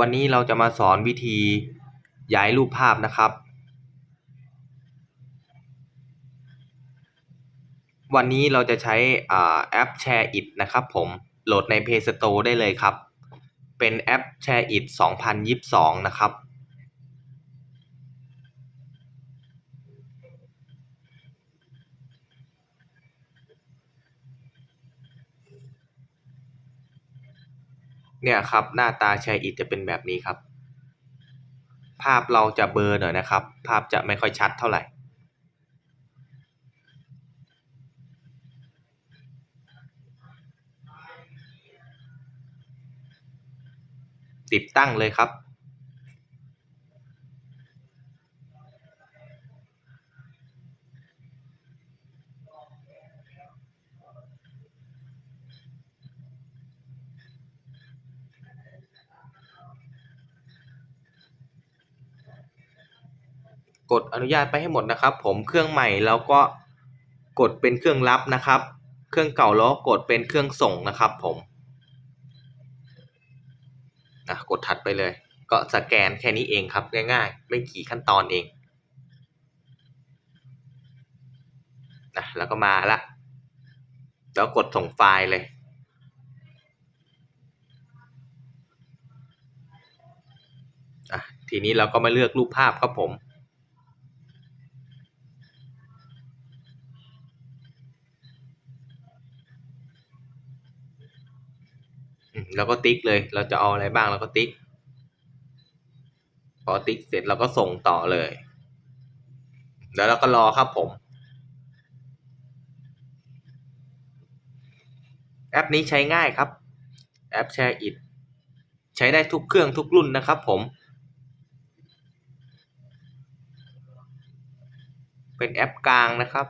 วันนี้เราจะมาสอนวิธีย้ายรูปภาพนะครับ วันนี้เราจะใช้อแอป Share It นะครับผม โหลดใน Play Store ได้เลยครับ เป็นแอป Share It 2022 นะครับ เนี่ยครับหน้าตาแชร์อิทจะเป็นแบบนี้ครับ ภาพเราจะเบลอหน่อยนะครับ ภาพจะไม่ค่อยชัดเท่าไหร่ ติดตั้งเลยครับ กดอนุญาตไปให้หมดนะครับ ผมเครื่องใหม่แล้วก็กดเป็นเครื่องรับนะครับ เครื่องเก่าแล้วกดเป็นเครื่องส่งนะครับ ผมอะกดถัดไปเลย ก็สแกนแค่นี้เองครับง่ายๆ ไม่กี่ขั้นตอนเองนะแล้วก็มาละแล้วกดส่งไฟล์เลยอะทีนี้เราก็มาเลือกรูปภาพครับผม แล้วก็ติ๊กเลย เราจะเอาอะไรบ้างเราก็ติ๊ก พอติ๊กเสร็จเราก็ส่งต่อเลย แล้วเราก็รอครับผม แอปนี้ใช้ง่ายครับ แอป Share It ใช้ได้ทุกเครื่องทุกรุ่นนะครับผม เป็นแอปกลางนะครับ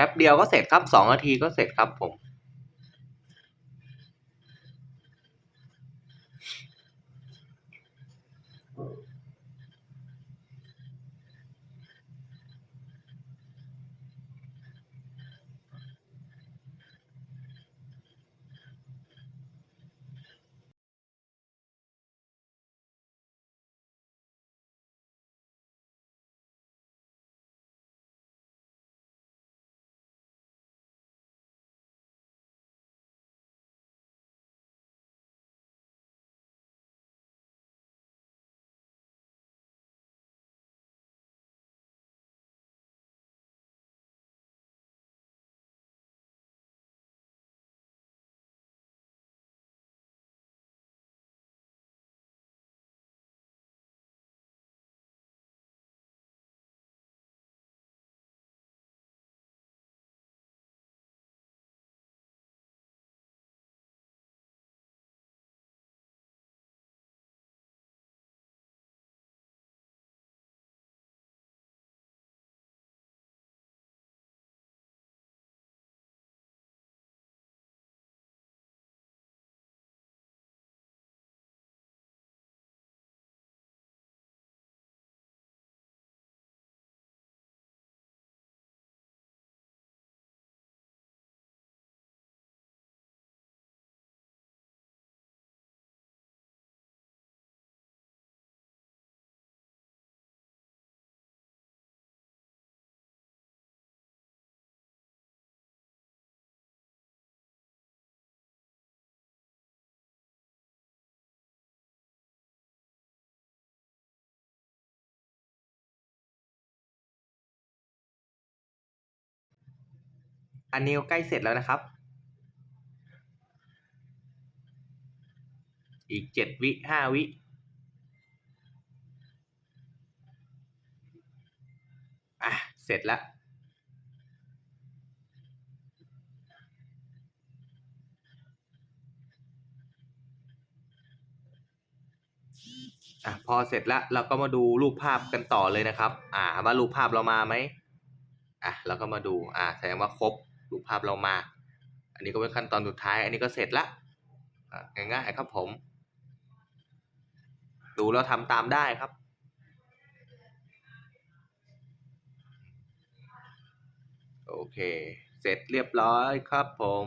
แป๊บเดียวก็เสร็จครับสองนาทีก็เสร็จครับผม อันนี้ใกล้เสร็จแล้วนะครับ อีกเจ็ดวิห้าวิอะเสร็จแล้วอะพอเสร็จแล้วเราก็มาดูรูปภาพกันต่อเลยนะครับ อ่าว่ารูปภาพเรามาไหมอะเราก็มาดูอ่าแสดงว่าครบ รูปภาพเรามา อันนี้ก็เป็นขั้นตอนสุดท้าย อันนี้ก็เสร็จละง่ายๆครับผม ดูแล้วทำตามได้ครับโอเค เสร็จเรียบร้อยครับผม